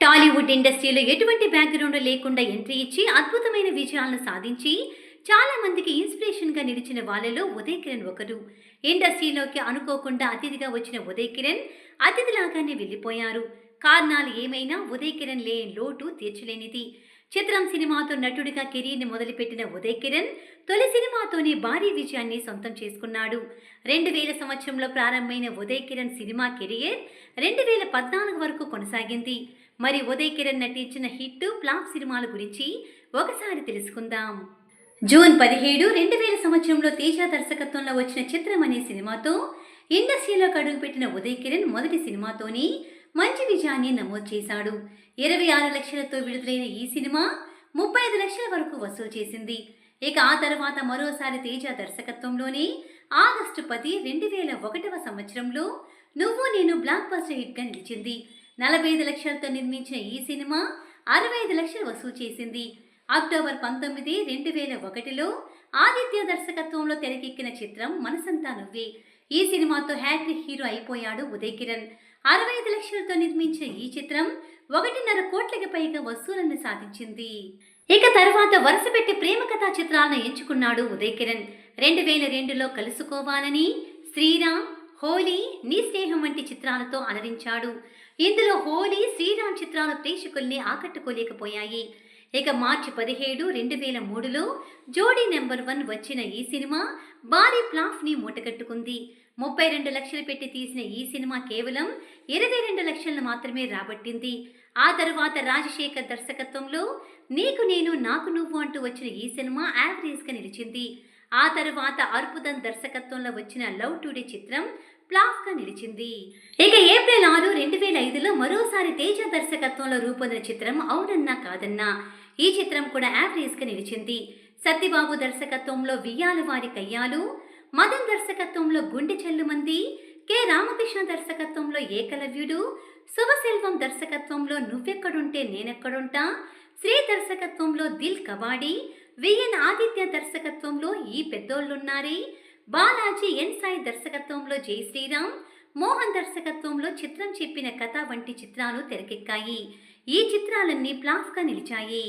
టాలీవుడ్ ఇండస్ట్రీలో ఎటువంటి బ్యాక్గ్రౌండ్ లేకుండా ఎంట్రీ ఇచ్చి అద్భుతమైన విజయాలను సాధించి చాలా మందికి ఇన్స్పిరేషన్గా నిలిచిన వాళ్ళలో ఉదయ్ కిరణ్ ఒకరు. ఇండస్ట్రీలోకి అనుకోకుండా అతిథిగా వచ్చిన ఉదయ్ కిరణ్ అతిథిలాగానే వెళ్ళిపోయారు. కారణాలు ఏమైనా ఉదయ్ కిరణ్ లేని లోటు తీర్చలేనిది. చిత్రం సినిమాతో నటుడిగా కెరీర్ని మొదలుపెట్టిన ఉదయ్ కిరణ్ తొలి సినిమాతోనే భారీ విజయాన్ని సొంతం చేసుకున్నాడు. రెండు వేల సంవత్సరంలో ప్రారంభమైన ఉదయ్ కిరణ్ సినిమా కెరియర్ రెండు వేల పద్నాలుగు వరకు కొనసాగింది. మరి ఉదయ్ కిరణ్ నటించిన హిట్ ఫ్లాప్ సినిమాల గురించి ఒకసారి తెలుసుకుందాం. జూన్ పదిహేడు రెండు వేల సంవత్సరంలో తేజ దర్శకత్వంలో వచ్చిన చిత్రం అనే సినిమాతో ఇండస్ట్రీలోకి అడుగుపెట్టిన ఉదయ్ కిరణ్ మొదటి సినిమాతోనే మంచి విజయాన్ని నమోదు చేశాడు. ఇరవై ఆరు లక్షలతో విడుదలైన ఈ సినిమా ముప్పై ఐదు లక్షల వరకు వసూలు చేసింది. ఇక ఆ తర్వాత మరోసారి తేజ దర్శకత్వంలోనే ఆగస్టు పది రెండు వేల ఒకటవ సంవత్సరంలో నువ్వు నేను బ్లాక్ బస్టర్ హిట్గా నిలిచింది. నలభై ఐదు లక్షలతో నిర్మించిన ఈ సినిమా అరవై ఐదు లక్షలు వసూలు చేసింది. అక్టోబర్ పంతొమ్మిది రెండు వేల ఒకటిలో ఆదిత్య దర్శకత్వంలో తెరకెక్కిన చిత్రం మనసంతా నువ్వే. ఈ సినిమాతో హ్యాట్రిక్ హీరో అయిపోయాడు ఉదయ్ కిరణ్. అరవై ఐదు లక్షలతో నిర్మించిన ఈ చిత్రం ఒకటిన్నర కోట్లకి పైగా వసూలను సాధించింది. ఇక తర్వాత వరుస పెట్టి ప్రేమ కథా చిత్రాలను ఎంచుకున్నాడు ఉదయ్ కిరణ్. రెండు వేల రెండులో కలుసుకోవాలని శ్రీరామ్ హోలీ నీ స్నేహం వంటి చిత్రాలతో అలరించాడు. ఇందులో హోలీ శ్రీరామ్ చిత్రాలు ప్రేక్షకుల్ని ఆకట్టుకోలేకపోయాయి. ఇక మార్చి పదిహేడు రెండు వేల మూడులో జోడీ నెంబర్ వన్ వచ్చిన ఈ సినిమా భారీ ప్లాఫ్ని మూటగట్టుకుంది. ముప్పై రెండు లక్షలు పెట్టి తీసిన ఈ సినిమా కేవలం ఇరవై రెండు లక్షలను మాత్రమే రాబట్టింది. ఆ తర్వాత రాజశేఖర్ దర్శకత్వంలో నీకు నేను నాకు నువ్వు అంటూ వచ్చిన ఈ సినిమా యావరేజ్గా నిలిచింది. ఆ తర్వాత అర్పుదన్ దర్శకత్వంలో వచ్చిన లవ్ టుడే చిత్రం ఫ్లాప్గా నిలిచింది. ఇక ఏప్రిల్ ఆరు రెండు వేల ఐదులో మరోసారి తేజ దర్శకత్వంలో రూపొందిన చిత్రం అవునన్నా కాదన్నా. ఈ చిత్రం కూడా యావరేజ్గా నిలిచింది. సత్యబాబు దర్శకత్వంలో వియ్యాల వారి కయ్యాలు మదన్ దర్శకత్వంలో గుండె చెల్లుమంది కె రామకృష్ణ దర్శకత్వంలో ఏకలవ్యుడు శుభసెల్వం దర్శకత్వంలో నువ్వెక్కడుంటే నేనెక్కడుంటా శ్రీ దర్శకత్వంలో దిల్ కబాడీ విఎన్ ఆదిత్య దర్శకత్వంలో ఈ పెద్దోళ్ళున్నారే? బాలాజీ ఎన్ సాయి దర్శకత్వంలో జై శ్రీరామ్ మోహన్ దర్శకత్వంలో చిత్రం చెప్పిన కథ వంటి చిత్రాలు తెరకెక్కాయి. ఈ చిత్రాలన్నీ ప్లాఫ్గా నిలిచాయి.